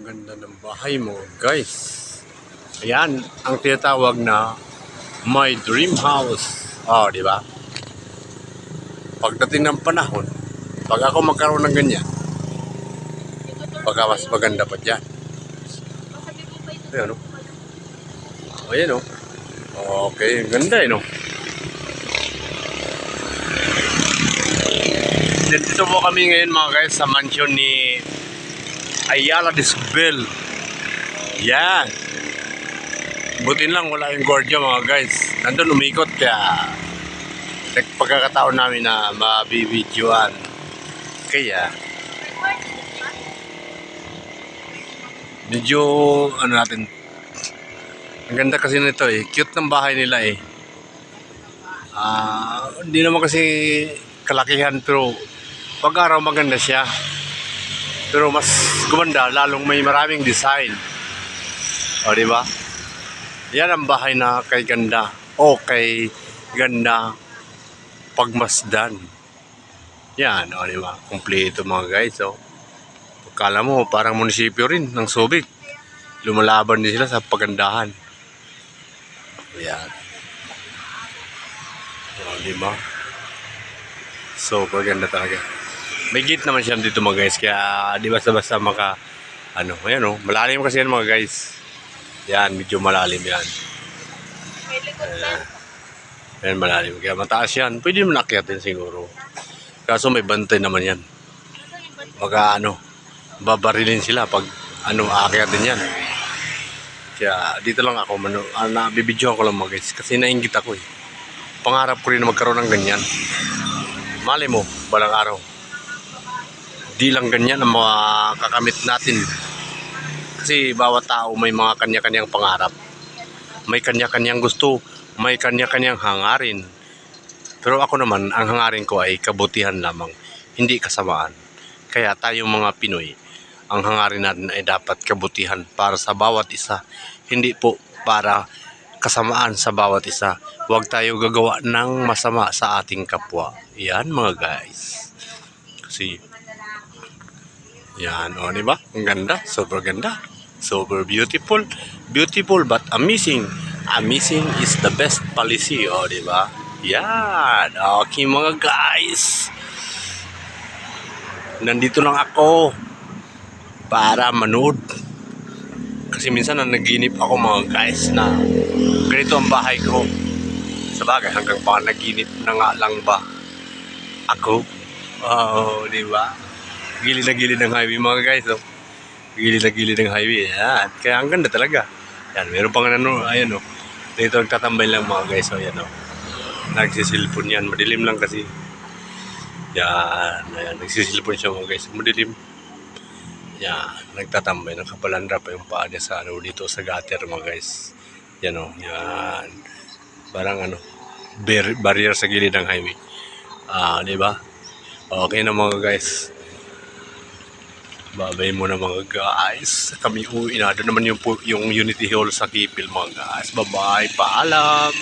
Ang ganda ng bahay mo, guys. Ayan, ang tinatawag na My Dream House. Oh, di ba? Pagdating ng panahon, pag ako magkaroon ng ganyan, baka mas maganda pa dyan. Ayan, oh. Ayan, oh. Okay, ganda, eh, no? Dito po kami ngayon mga guys sa mansion ni Ayala Disbel. Yan. Buti lang wala yung gwardiya mga guys. Nandun umikot kaya pagkakataon namin na mabibidyoan. Kaya medyo ano natin ang ganda kasi nito eh. Cute ng bahay nila eh. Ah, hindi naman kasi kalakihan pero pag araw maganda siya. Pero mas gumanda lalong may maraming design. O di ba? Yan ang bahay na kay ganda o kay ganda pagmasdan. Yan, o di ba? Kompleto mga guys, o. Kala mo parang munisipyo rin ng Subic. Lumalaban din sila sa pagandahan. Yan. O, di ba? So, maganda talaga. May gate naman siya dito mga guys. Kaya di basta-basta maka ano, ayan oh, malalim kasi yan mga guys. Yan, medyo malalim yan. Ayan, ayan malalim. Kaya mataas yan. Pwede mo nakyatin siguro. Kaso may bantay naman yan. Baka ano, babarilin sila pag ano, aakyatin yan. Kaya dito lang ako, mano, ah, nabibidyoan ko lang mga guys. Kasi nainggit ako eh. Pangarap ko rin na magkaroon ng ganyan. Mali mo, balang araw. Di lang ganyan ang mga kakamit natin. Kasi bawat tao may mga kanya-kanyang pangarap. May kanya-kanyang gusto, may kanya-kanyang hangarin. Pero ako naman, ang hangarin ko ay kabutihan lamang, hindi kasamaan. Kaya tayong mga Pinoy, ang hangarin natin ay dapat kabutihan para sa bawat isa, hindi po para kasamaan sa bawat isa. Huwag tayo gagawa ng masama sa ating kapwa. Yan mga guys. Kasi yan, o, di ba? Ang ganda, super ganda. Super beautiful. Beautiful but amazing. Amazing is the best policy, o, di ba? Yan. Okay, mga guys. Nandito lang ako para manood. Kasi minsan na naginip ako mga guys na ganito ang bahay ko. Sa bagay, hanggang pa naginip na nga lang ba ako? Oh, di ba? Gilid na gilid ng highway mga guys. Oh. Gilid na gilid ng highway. Yan. Kaya ang ganda talaga. Yan. Meron pang ano, ayan oh. Dito nagtatambay lang mga guys. Oh, yan oh. Nagsisilpon yan. Madilim lang kasi. Yan. Ayan. Nagsisilpon siya mga guys. Madilim. Yan. Nagtatambay. Nakapalandra pa yung paa niya sa ano dito sa gutter mga guys. Yan oh. Yan. Parang ano. Bar- barrier sa gilid ng highway. Ah, di ba? Okay na mga guys. Babay mo na mga guys. Kami uwi na. Doon naman yung, yung Unity Hall sa Kipil mga guys. Bye-bye. Paalam.